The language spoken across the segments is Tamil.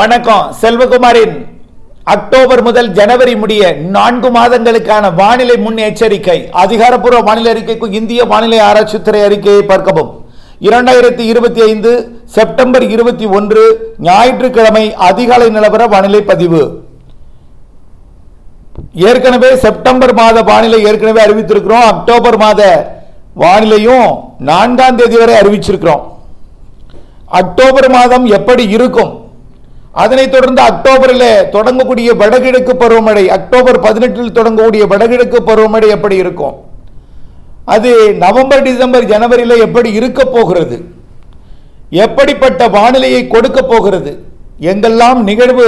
வணக்கம் செல்வகுமாரின் அக்டோபர் முதல் ஜனவரி முடிய நான்கு மாதங்களுக்கான வானிலை முன் எச்சரிக்கை அதிகாரப்பூர்வ வானிலை அறிக்கைக்கு இந்திய வானிலை ஆராய்ச்சித்துறை அறிக்கையை பார்க்கவும். இரண்டாயிரத்தி இருபத்தி ஐந்து செப்டம்பர் இருபத்தி ஒன்று ஞாயிற்றுக்கிழமை அதிகாலை நிலவர வானிலை பதிவு. ஏற்கனவே செப்டம்பர் மாத வானிலை ஏற்கனவே அறிவித்திருக்கிறோம். அக்டோபர் மாத வானிலையும் நான்காம் தேதி வரை அறிவிச்சிருக்கிறோம். அக்டோபர் மாதம் எப்படி இருக்கும்? அதனைத் தொடர்ந்து அக்டோபரில் தொடங்கக்கூடிய வடகிழக்கு பருவமழை அக்டோபர் பதினெட்டில் தொடங்கக்கூடிய வடகிழக்கு பருவமழை எப்படி இருக்கும்? அது நவம்பர் டிசம்பர் ஜனவரியில் எப்படி இருக்க போகிறது? எப்படிப்பட்ட வானிலையை கொடுக்க போகிறது? எங்கெல்லாம் நிகழ்வு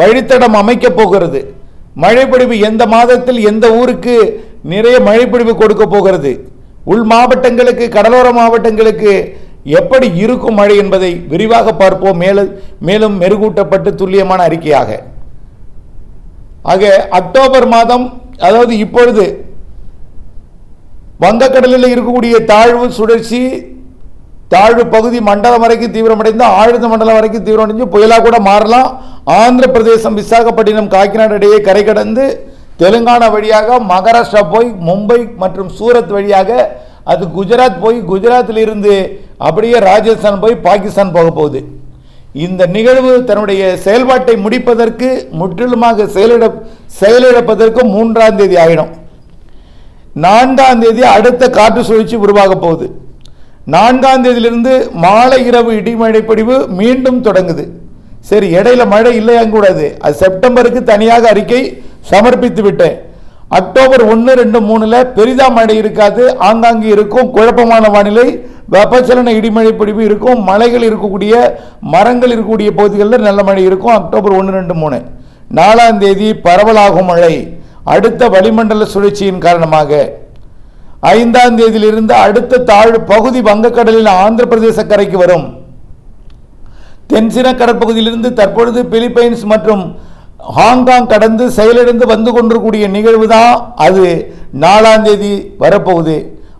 வழித்தடம் அமைக்க போகிறது? மழைப்பொழிவு எந்த மாதத்தில் எந்த ஊருக்கு நிறைய மழைப்பொழிவு கொடுக்க போகிறது? உள் மாவட்டங்களுக்கு கடலோர மாவட்டங்களுக்கு எப்படி இருக்கும் மழை என்பதை விரிவாக பார்ப்போம். மேலும் மேலும் மெருகூட்டப்பட்டு துல்லியமான அறிக்கையாக. ஆக அக்டோபர் மாதம் அதாவது இப்பொழுது வங்கக்கடலில் இருக்கக்கூடிய தாழ்வு சுழற்சி தாழ்வு பகுதி மண்டலம் வரைக்கும் தீவிரமடைந்து ஆழ்ந்த மண்டலம் வரைக்கும் தீவிரமடைஞ்சு புயலாக கூட மாறலாம். ஆந்திர பிரதேசம் விசாகப்பட்டினம் காக்கிநாடு இடையே கரை கடந்து தெலுங்கானா வழியாக மகாராஷ்டிரா போய் மும்பை மற்றும் சூரத் வழியாக அது குஜராத் போய் குஜராத்தில் இருந்து அப்படியே ராஜஸ்தான் போய் பாகிஸ்தான் போக போகுது. இந்த நிகழ்வு தன்னுடைய செயல்பாட்டை முடிப்பதற்கு முற்றிலுமாக செயலிட செயலிழப்பதற்கு மூன்றாம் தேதி ஆயிடும். நான்காம் தேதி அடுத்த காற்று சுழற்சி உருவாக போகுது. நான்காம் தேதியிலிருந்து மாலை இரவு இடிமழை பிடிவு மீண்டும் தொடங்குது. சரி இடையில மழை இல்லையாங்க கூடாது அது செப்டம்பருக்கு தனியாக அறிக்கை சமர்ப்பித்து விட்டேன். அக்டோபர் ஒன்று ரெண்டு மூணில் பெரிதா மழை இருக்காது ஆங்காங்கே இருக்கும் குழப்பமான வானிலை வெப்பச்சலன இடிமழை பிடிப்பு இருக்கும் மலைகள் இருக்கக்கூடிய மரங்கள் இருக்கக்கூடிய பகுதிகளில் நல்ல மழை இருக்கும் அக்டோபர் ஒன்று ரெண்டு மூணு. நாலாம் தேதி பரவலாகும் மழை. அடுத்த வளிமண்டல சுழற்சியின் காரணமாக. ஐந்தாம் தேதியிலிருந்து அடுத்த தாழ் பகுதி வங்கக்கடலில் ஆந்திர பிரதேச கரைக்கு வரும். தென்சின கடற்பகுதியிலிருந்து தற்பொழுது பிலிப்பைன்ஸ் மற்றும் ஹாங்காங் கடந்து செயலிழந்து வந்து கொண்டிருக்கூடிய நிகழ்வு தான் அது நாலாம் தேதி வரப்போகுது.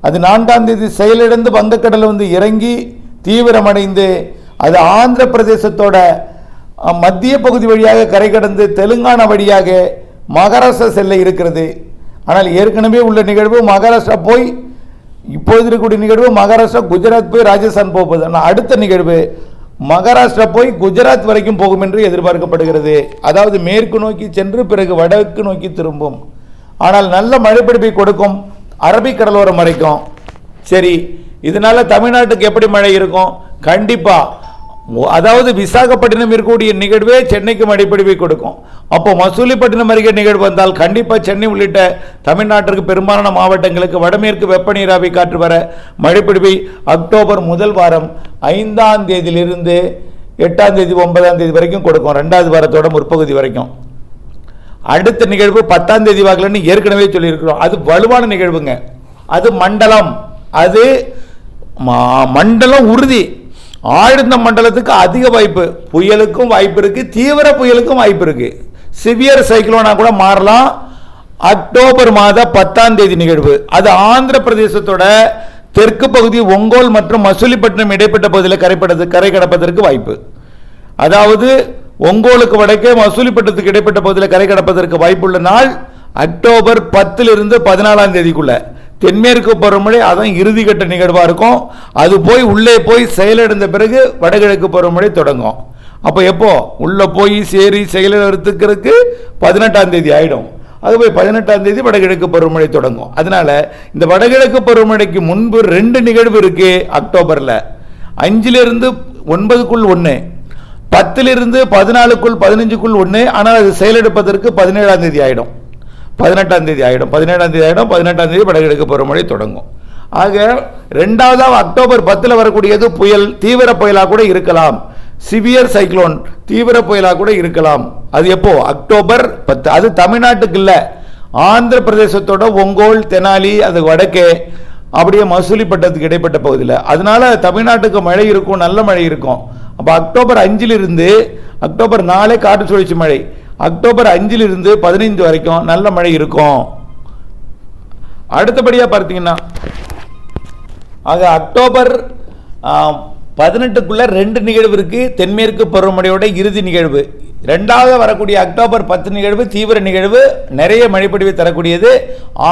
அது நான்காம் தேதி செயலிழந்து வங்கக்கடலில் வந்து இறங்கி தீவிரமடைந்து அது ஆந்திர பிரதேசத்தோட மத்திய பகுதி வழியாக கரை கடந்து தெலுங்கானா வழியாக மகாராஷ்டிரா செல்ல இருக்கிறது. ஆனால் ஏற்கனவே உள்ள நிகழ்வு மகாராஷ்டிரா போய் இப்போது இருக்கக்கூடிய நிகழ்வு மகாராஷ்டிரா குஜராத் போய் ராஜஸ்தான் போக போகுது. ஆனால் அடுத்த நிகழ்வு மகாராஷ்டிரா போய் குஜராத் வரைக்கும் போகும் என்று எதிர்பார்க்கப்படுகிறது. அதாவது மேற்கு நோக்கி சென்று பிறகு வடக்கு நோக்கி திரும்பும். ஆனால் நல்ல மழைப்பிடிப்பை கொடுக்கும் அரபிக் கடலோரம் வரைக்கும். சரி இதனால தமிழ்நாட்டுக்கு எப்படி மழை இருக்கும்? கண்டிப்பாக அதாவது விசாகப்பட்டினம் இருக்கக்கூடிய நிகழ்வே சென்னைக்கு மழைப்பிடிப்பை கொடுக்கும். அப்போ மசூலிப்பட்டினம் அருகே நிகழ்வு வந்தால் கண்டிப்பாக சென்னை உள்ளிட்ட தமிழ்நாட்டிற்கு பெரும்பாலான மாவட்டங்களுக்கு வடமேற்கு வெப்ப நீராவி காற்று வர மழைப்பிடிவை அக்டோபர் முதல் வாரம் ஐந்தாம் தேதியிலிருந்து எட்டாம் தேதி ஒன்பதாம் தேதி வரைக்கும் கொடுக்கும். ரெண்டாவது வாரத்தோட முற்பகுதி வரைக்கும். அடுத்த நிகழ்வு பத்தாம் தேதி வாக்கலன்னு ஏற்கனவே சொல்லியிருக்கிறோம். அது வலுவான நிகழ்வுங்க. அது மண்டலம். அது மண்டலம் உறுதி. ஆழ்ந்த மண்டலத்துக்கு அதிக வாய்ப்பு. புயலுக்கும் வாய்ப்பு இருக்கு. தீவிர புயலுக்கும் வாய்ப்பு இருக்கு. சிவியர் சைக்ளோனா கூட மாறலாம். அக்டோபர் மாத பத்தாம் தேதி நிகழ்வு. அது ஆந்திர பிரதேசத்தோட தெற்கு பகுதி ஒங்கோல் மற்றும் மசூலிப்பட்டினம் இடைப்பட்ட பகுதியில் கரைப்படது கரை கடப்பதற்கு வாய்ப்பு. அதாவது ஒங்கோலுக்கு வடக்கே மசூலிப்பட்டத்துக்கு இடைப்பட்ட பகுதியில் கரை கடப்பதற்கு வாய்ப்புள்ள நாள் அக்டோபர் பத்திலிருந்து பதினாலாம் தேதிக்குள்ளே. தென்மேற்கு பருவமழை அதான் இறுதிக்கட்ட நிகழ்வாக இருக்கும். அது போய் உள்ளே போய் செயலிழந்த பிறகு வடகிழக்கு பருவமழை தொடங்கும். அப்போ எப்போ? உள்ளே போய் சேரி செயலிழத்துக்கிறதுக்கு பதினெட்டாம் தேதி ஆகிடும் அது போய் பதினெட்டாம் தேதி வடகிழக்கு பருவமழை தொடங்கும். அதனால் இந்த வடகிழக்கு பருவமழைக்கு முன்பு ரெண்டு நிகழ்வு இருக்குது அக்டோபரில். அஞ்சிலிருந்து ஒன்பதுக்குள் ஒன்று பத்திலிருந்து பதினாலுக்குள் பதினஞ்சுக்குள் ஒன்று ஆனால் அது செயலெடுப்பதற்கு பதினேழாம் தேதி ஆயிடும். பதினெட்டாம் தேதி ஆகிடும் பதினேழாம் தேதி ஆயிடும் பதினெட்டாம் தேதி வடகிழக்கு பருவமழை தொடங்கும். ஆக ரெண்டாவதாக அக்டோபர் பத்தில் வரக்கூடியது புயல் தீவிர புயலாக கூட இருக்கலாம். சிவியர் சைக்ளோன் தீவிர புயலாக கூட இருக்கலாம். அது எப்போ? அக்டோபர் பத்து. அது தமிழ்நாட்டுக்கு இல்லை. ஆந்திர பிரதேசத்தோட ஒங்கோல் தெனாலி அது வடக்கே அப்படியே மசூலிப்பட்டத்துக்கு இடைப்பட்ட பகுதியில். அதனால தமிழ்நாட்டுக்கு மழை இருக்கும் நல்ல மழை இருக்கும். அப்போ அக்டோபர் அஞ்சிலிருந்து அக்டோபர் நாலே காற்று சுழற்சி மழை. அக்டோபர் அஞ்சிலிருந்து பதினைந்து வரைக்கும் நல்ல மழை இருக்கும். அடுத்தபடியாக பார்த்தீங்கன்னா ஆக அக்டோபர் பதினெட்டுக்குள்ளே ரெண்டு நிகழ்வு இருக்குது தென்மேற்கு பருவமழையோட இறுதி நிகழ்வு. ரெண்டாவது வரக்கூடிய அக்டோபர் பத்து நிகழ்வு தீவிர நிகழ்வு நிறைய மழைப்பொழிவை தரக்கூடியது.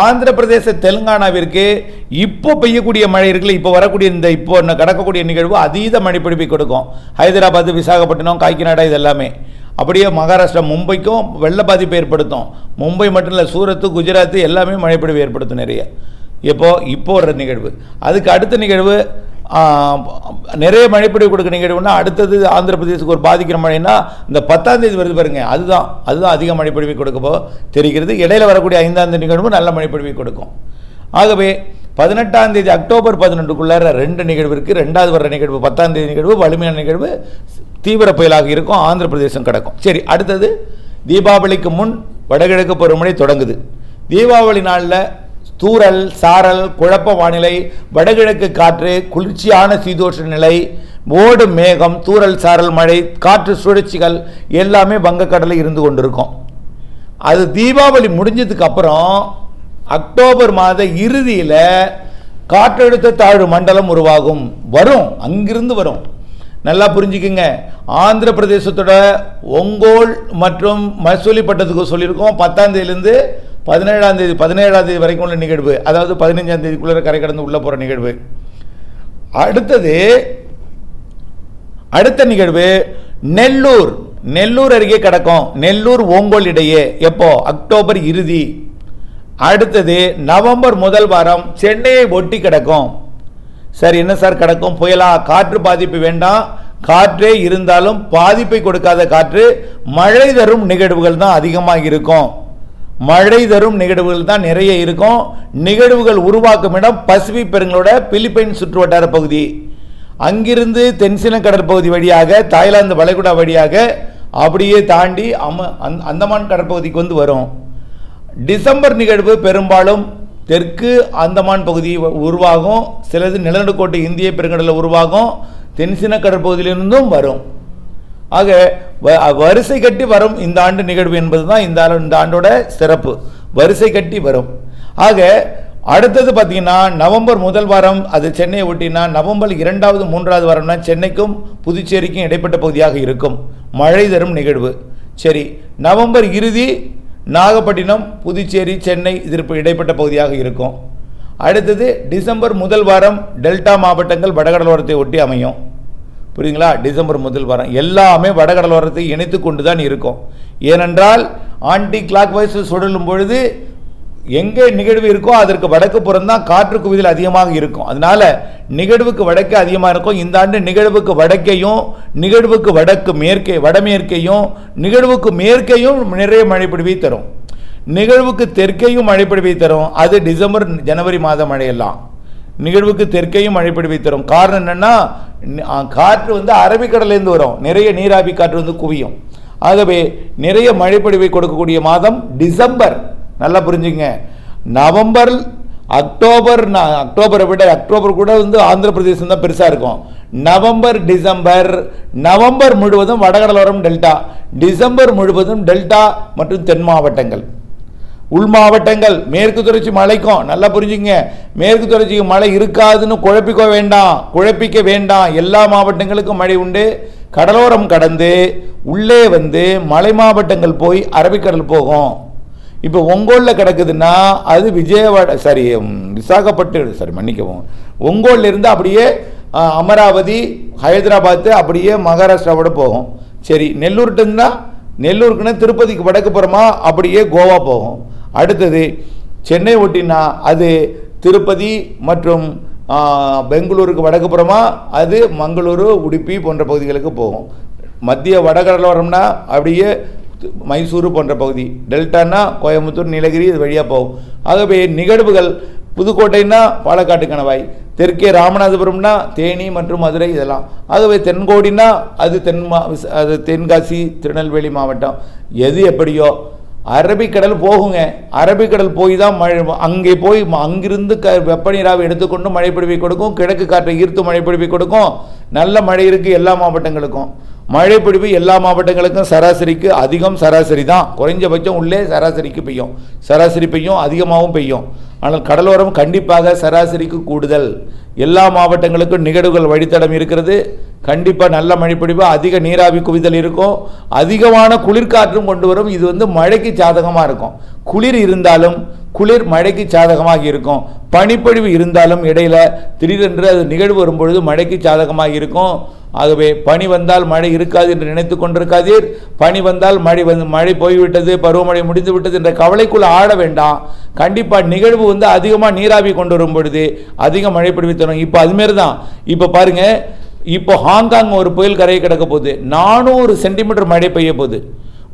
ஆந்திர பிரதேச தெலுங்கானாவிற்கு இப்போ பெய்யக்கூடிய மழை இருக்குல்ல இப்போ வரக்கூடிய இந்த இப்போ கடக்கக்கூடிய நிகழ்வு அதீத மழைப்பொழிவை கொடுக்கும். ஹைதராபாத் விசாகப்பட்டினம் காக்கிநாடா இது எல்லாமே அப்படியே மகாராஷ்டிரா மும்பைக்கும் வெள்ள பாதிப்பு ஏற்படுத்தும். மும்பை மட்டும் இல்லை சூரத்து குஜராத்து எல்லாமே மழைப்பொழிவு ஏற்படுத்தும் நிறைய. இப்போது இப்போ வர்ற நிகழ்வு. அதுக்கு அடுத்த நிகழ்வு நிறைய மழைப்பொழிவு கொடுக்க நிகழ்வுனா அடுத்தது ஆந்திர பிரதேசத்துக்கு ஒரு பாதிக்கிற மழைன்னா இந்த பத்தாம் தேதி வருது பாருங்க அதுதான். அதுதான் அதிக மழைப்பொழிவை கொடுக்கப்போ தெரிகிறது. இடையில வரக்கூடிய ஐந்தாம் தேதி நிகழ்வு நல்ல மழைப்பொழிவை கொடுக்கும். ஆகவே பதினெட்டாம் தேதி அக்டோபர் பதினெண்டுக்குள்ளார ரெண்டு நிகழ்வு இருக்குது ரெண்டாவது வர நிகழ்வு பத்தாம் தேதி நிகழ்வு வலிமையான நிகழ்வு தீவிர புயலாக இருக்கும் ஆந்திர பிரதேசம் கிடக்கும். சரி அடுத்தது தீபாவளிக்கு முன் வடகிழக்கு பருவமழை தொடங்குது. தீபாவளி நாளில் தூறல் சாரல் குழப்ப வானிலை வடகிழக்கு காற்று குளிர்ச்சியான சீதோஷ நிலை ஓடு மேகம் தூறல் சாரல் மழை காற்று சுழற்சிகள் எல்லாமே வங்கக்கடலில் இருந்து கொண்டிருக்கும். அது தீபாவளி முடிஞ்சதுக்கு அப்புறம் அக்டோபர் மாத இறுதியில் காற்றழுத்த தாழ்வு மண்டலம் உருவாகும். வரும். அங்கிருந்து வரும். நல்லா புரிஞ்சுக்குங்க. ஆந்திர பிரதேசத்தோட ஒங்கோல் மற்றும் மசூலிப்பட்டத்துக்கு சொல்லியிருக்கோம். பத்தாம் தேதியிலேருந்து பதினேழாம் தேதி பதினேழாம் தேதி வரைக்கும் உள்ள நிகழ்வு. அதாவது பதினஞ்சாம் தேதிக்குள்ளே கரை கடந்து உள்ளே போகிற நிகழ்வு. அடுத்தது அடுத்த நிகழ்வு நெல்லூர். நெல்லூர் அருகே கிடக்கும். நெல்லூர் ஓங்கோல் இடையே. எப்போ? அக்டோபர் இறுதி. அடுத்தது நவம்பர் முதல் வாரம் சென்னையை ஒட்டி கிடக்கும். சார் என்ன சார் கிடக்கும்? புயலா? காற்று பாதிப்பு வேண்டாம். காற்றே இருந்தாலும் பாதிப்பை கொடுக்காத காற்று மழை தரும் நிகழ்வுகள் தான் அதிகமாக இருக்கும். மழை தரும் நிகழ்வுகள் தான் நிறைய இருக்கும். நிகழ்வுகள் உருவாக்கும் இடம் பசிபிக் பெருங்களோட பிலிப்பைன் சுற்றுவட்டார பகுதி. அங்கிருந்து தென்சின கடற்பகுதி வழியாக தாய்லாந்து வளைகுடா வழியாக அப்படியே தாண்டி அம அந்த- அந்தமான் கடற்பகுதிக்கு வந்து வரும். டிசம்பர் நிகழ்வு பெரும்பாலும் தெற்கு அந்தமான் பகுதி உருவாகும் சிலது நிலநடுக்கோட்டை இந்திய பெருங்கடலில் உருவாகும் தென்சின கடற்பகுதியிலிருந்தும் வரும். ஆக வ- வரிசை கட்டி வரும் இந்த ஆண்டு நிகழ்வு என்பது தான் இந்த இந்த ஆண்டோட சிறப்பு. வரிசை கட்டி வரும். ஆக அடுத்தது பார்த்தீங்கன்னா நவம்பர் முதல் வாரம் அது சென்னையை ஒட்டினா நவம்பர் இரண்டாவது மூன்றாவது வாரம்னா சென்னைக்கும் புதுச்சேரிக்கும் இடைப்பட்ட பகுதியாக இருக்கும். மழை தரும் நிகழ்வு. சரி நவம்பர் இறுதி நாகப்பட்டினம் புதுச்சேரி சென்னை இதற்கு இடைப்பட்ட பகுதியாக இருக்கும். அடுத்தது டிசம்பர் முதல் வாரம் டெல்டா மாவட்டங்கள் வடகடலோரத்தை ஒட்டி அமையும். புரியுங்களா டிசம்பர் முதல் வாரம் எல்லாமே வடகடலோரத்தை இணைத்து கொண்டு தான் இருக்கும். ஏனென்றால் ஆன்டி கிளாக் வைஸ் சுழலும் பொழுது எங்கே நிகழ்வு இருக்கோ அதற்கு வடக்கு புறம் தான் காற்று குவிதல் அதிகமாக இருக்கும். அதனால நிகழ்வுக்கு வடக்கே அதிகமாக இருக்கும். இந்த ஆண்டு நிகழ்வுக்கு வடக்கையும் நிகழ்வுக்கு வடக்கு மேற்கே வடமேற்கையும் நிகழ்வுக்கு மேற்கையும் நிறைய மழைப்பிடிவை தரும். நிகழ்வுக்கு தெற்கையும் மழைப்பிடிவை தரும். அது டிசம்பர் ஜனவரி மாத மழையெல்லாம். நிகழ்வுக்கு தெற்கையும் மழைப்பிடிவை தரும். காரணம் என்னென்னா காற்று வந்து அரபிக்கடலேருந்து வரும். நிறைய நீராவி காற்று வந்து குவியும். ஆகவே நிறைய மழைப்பொழிவை கொடுக்கக்கூடிய மாதம் டிசம்பர். நல்லா புரிஞ்சுங்க நவம்பர் அக்டோபர் நான் அக்டோபரை விட அக்டோபர் கூட வந்து ஆந்திர பிரதேசம் தான் பெருசாக இருக்கும். நவம்பர் டிசம்பர் நவம்பர் முழுவதும் வடகடலோரம் டெல்டா டிசம்பர் முழுவதும் டெல்டா மற்றும் தென் மாவட்டங்கள். உள் மாவட்டங்கள் மேற்கு தொடர்ச்சி மலைக்கும் நல்லா புரிஞ்சுங்க மேற்கு தொடர்ச்சிக்கு மழை இருக்காதுன்னு குழப்பிக்க வேண்டாம் குழப்பிக்க வேண்டாம். எல்லா மாவட்டங்களுக்கும் மழை உண்டு. கடலோரம் கடந்து உள்ளே வந்து மலை மாவட்டங்கள் போய் அரபிக்கடல் போகும். இப்போ ஒங்கோலில் கிடக்குதுன்னா அது விஜயவாடா சாரி விசாகப்பட்டு சாரி மன்னிக்கவும். ஒங்கோல்ல இருந்து அப்படியே அமராவதி ஹைதராபாத்து அப்படியே மகாராஷ்டிராவோட போகும். சரி நெல்லூர்ட்டு இருந்தா நெல்லூருக்குன்னா திருப்பதிக்கு வடக்கு புறமா அப்படியே கோவா போகும். அடுத்தது சென்னை ஒட்டினா அது திருப்பதி மற்றும் பெங்களூருக்கு வடக்கு புறமா அது மங்களூரு உடுப்பி போன்ற பகுதிகளுக்கு போகும். மத்திய வடகடலோரம்னா அப்படியே மைசூரு போன்ற பகுதி. டெல்டான்னா கோயம்புத்தூர் நீலகிரி இது வழியாக போகும். ஆகவே நிகழ்வுகள் புதுக்கோட்டைன்னா பாலக்காட்டு கணவாய் தெற்கே ராமநாதபுரம்னா தேனி மற்றும் மதுரை இதெல்லாம். ஆகவே தென்கோடினா அது தென் மா அது தென்காசி திருநெல்வேலி மாவட்டம். எது எப்படியோ அரபிக்கடல் போகுங்க. அரபிக்கடல் போய் தான் மழை அங்கே போய் அங்கிருந்து க வெப்பநீராவை எடுத்துக்கொண்டு மழைப்பொழிவை கொடுக்கும். கிழக்கு காற்றை ஈர்த்து மழைப்பொழிவை கொடுக்கும். நல்ல மழை இருக்குது எல்லா மாவட்டங்களுக்கும். மழை எல்லா மாவட்டங்களுக்கும் சராசரிக்கு அதிகம் சராசரி தான். குறைஞ்சபட்சம் உள்ளே சராசரிக்கு பெய்யும். சராசரி பெய்யும் அதிகமாகவும் பெய்யும். ஆனால் கடலோரம் கண்டிப்பாக சராசரிக்கு கூடுதல். எல்லா மாவட்டங்களுக்கும் நிகழ்வுகள் வழித்தடம் இருக்கிறது. கண்டிப்பாக நல்ல மழைப்பொழிவு அதிக நீராவி குவிதல் இருக்கும். அதிகமான குளிர்காற்றும் கொண்டு வரும். இது வந்து மழைக்கு சாதகமாக இருக்கும். குளிர் இருந்தாலும் குளிர் மழைக்கு சாதகமாக இருக்கும். பனிப்பொழிவு இருந்தாலும் இடையில திடீரென்று அது நிகழ்வு வரும்பொழுது மழைக்கு சாதகமாக இருக்கும். ஆகவே பனி வந்தால் மழை இருக்காது என்று நினைத்து கொண்டிருக்காதீர். பனி வந்தால் மழை வந்து மழை போய்விட்டது பருவமழை முடிந்து விட்டது என்ற கவலைக்குள் ஆட வேண்டாம். கண்டிப்பாக நிகழ்வு வந்து அதிகமாக நீராவி கொண்டு வரும் பொழுது அதிக மழை பொழிவு இப்போ அதுமாரி தான். இப்போ பாருங்க இப்போ ஹாங்காங் ஒரு புயல் கரையை கிடக்க போகுது. நானூறு சென்டிமீட்டர் மழை பெய்ய போகுது.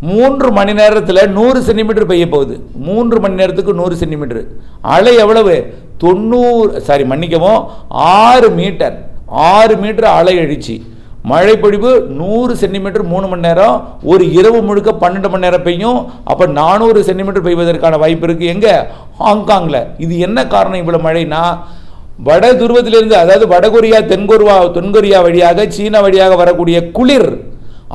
மூன்று மணி நேரத்தில் நூறு சென்டிமீட்டர் பெய்ய போகுது. மூன்று மணி நேரத்துக்கு நூறு சென்டிமீட்டர். அலை எவ்வளவு? தொண்ணூறு சாரி மன்னிக்கவும் ஆறு மீட்டர். ஆறு மீட்டர் அலை அழிச்சு. மழைப்பொழிவு நூறு சென்டிமீட்டர் மூணு மணி நேரம் ஒரு இரவு முழுக்க பன்னெண்டு மணி நேரம் பெய்யும். அப்போ நானூறு சென்டிமீட்டர் பெய்வதற்கான வாய்ப்பு இருக்குது எங்கே? ஹாங்காங்கில் இது என்ன காரணம் இவ்வளோ மழைனா வட துருவத்திலிருந்து அதாவது வடகொரியா தென்கொரியா தென்கொரியா வழியாக சீனா வழியாக வரக்கூடிய குளிர்.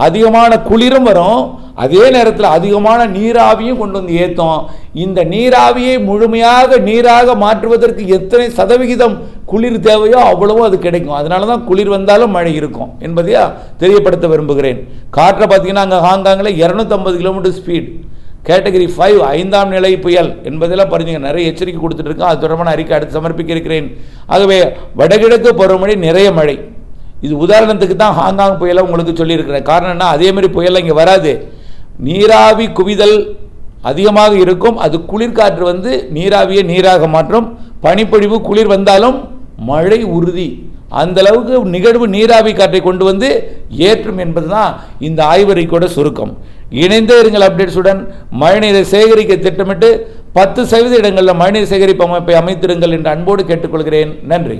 அதிகமான குளிரும் வரும். அதே நேரத்தில் அதிகமான நீராவியும் கொண்டு வந்து ஏற்றும் இந்த நீராவியை முழுமையாக நீராக மாற்றுவதற்கு எத்தனை சதவிகிதம் குளிர் தேவையோ அவ்வளவோ அது கிடைக்கும். அதனால தான் குளிர் வந்தாலும் மழை இருக்கும் என்பதையா தெரியப்படுத்த விரும்புகிறேன். காற்றை பார்த்தீங்கன்னா அங்கே ஹாங்காங்கில் இரநூத்தம்பது கிலோமீட்டர் ஸ்பீட் கேட்டகரி ஃபைவ் ஐந்தாம் நிலை புயல் என்பதெல்லாம் பாருங்க நிறைய எச்சரிக்கை கொடுத்துட்டு இருக்கோம். அது தொடர்பான அறிக்கை அடுத்து சமர்ப்பிக்க இருக்கிறேன். ஆகவே வடகிழக்கு பருவமழை நிறைய மழை. இது உதாரணத்துக்கு தான் ஹாங்காங் புயலை உங்களுக்கு சொல்லியிருக்கிறேன். காரணம் என்ன? அதே மாதிரி புயல் இங்கே வராது. நீராவி குவிதல் அதிகமாக இருக்கும். அது குளிர்காற்று வந்து நீராவியை நீராக மாற்றும். பனிப்பொழிவு குளிர் வந்தாலும் மழை உறுதி. அந்தளவுக்கு நிகழ்வு நீராவி காற்றை கொண்டு வந்து ஏற்றும் என்பது தான் இந்த ஆய்வறிக்கையோட சுருக்கம். இணைந்தே இருங்கள் அப்டேட்ஸுடன். மழைநீரை சேகரிக்க திட்டமிட்டு பத்து சதவீத இடங்களில் மழைநீர் சேகரிப்பு அமைப்பை அமைத்திருங்கள் என்று அன்போடு கேட்டுக்கொள்கிறேன். நன்றி.